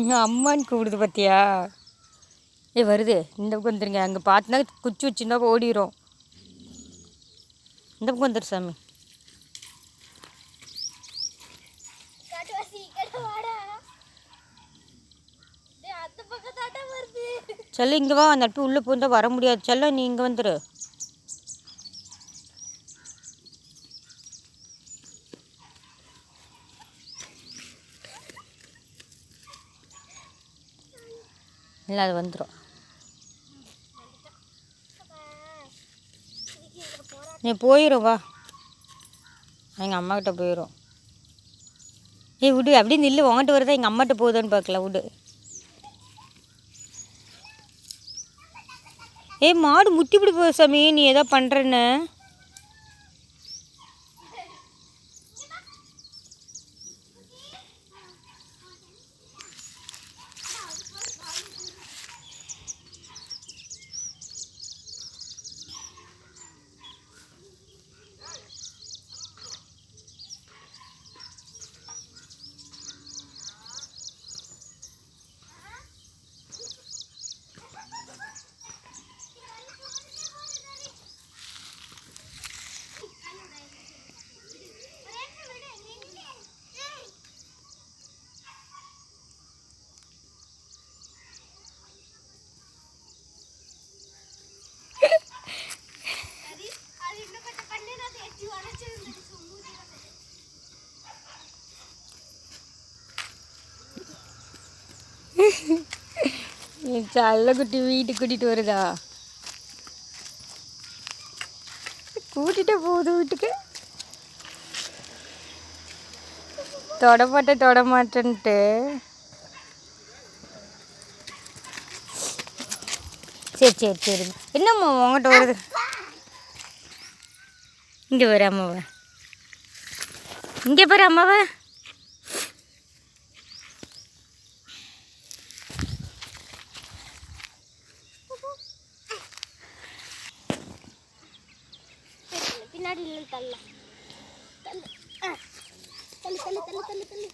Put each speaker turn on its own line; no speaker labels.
இன்னும் அம்மான்னு கூப்பிடுது பார்த்தியா ஏ வருது. இந்த பக்கம் வந்துருங்க. அங்கே பார்த்துனா குச்சி வச்சுருந்தா ஓடிடும் இந்த பக்கம் வந்துரு சாமி. செல்லம் இங்கே வா. அப்படி உள்ளே போந்தா வர முடியாது. செல்லம் நீ இங்கே வந்துரு. இல்லை அது வந்துடும் நீ போயிடும் வா. எங்கள் அம்மாக்கிட்ட போயிடும் ஏய் விடு அப்படியே நில்லு. உங்கள்கிட்ட வருதா எங்கள் அம்மாட்ட போகுதான்னு பார்க்கல விடு. ஏய் மாடு முட்டி பிடி போ சாமி. நீ ஏதோ பண்ணுறன்னு நீ சல்லக்குட்டி வீட்டுக்கு கூட்டிகிட்டு வருதா? கூட்டிகிட்டே போகுது வீட்டுக்கு. தொடமாட்டேன் தொடமாட்டேன்ட்டு. சரி சரி சரி. என்னம்மா உங்கள்கிட்ட வருது? இங்கே வர அம்மாவை. இங்கே பாரு அம்மாவை.
பின்னாடி இல்லை தள்ளலாம் தள்ளு தள்ளு தள்ளு தள்ளு தள்ளு.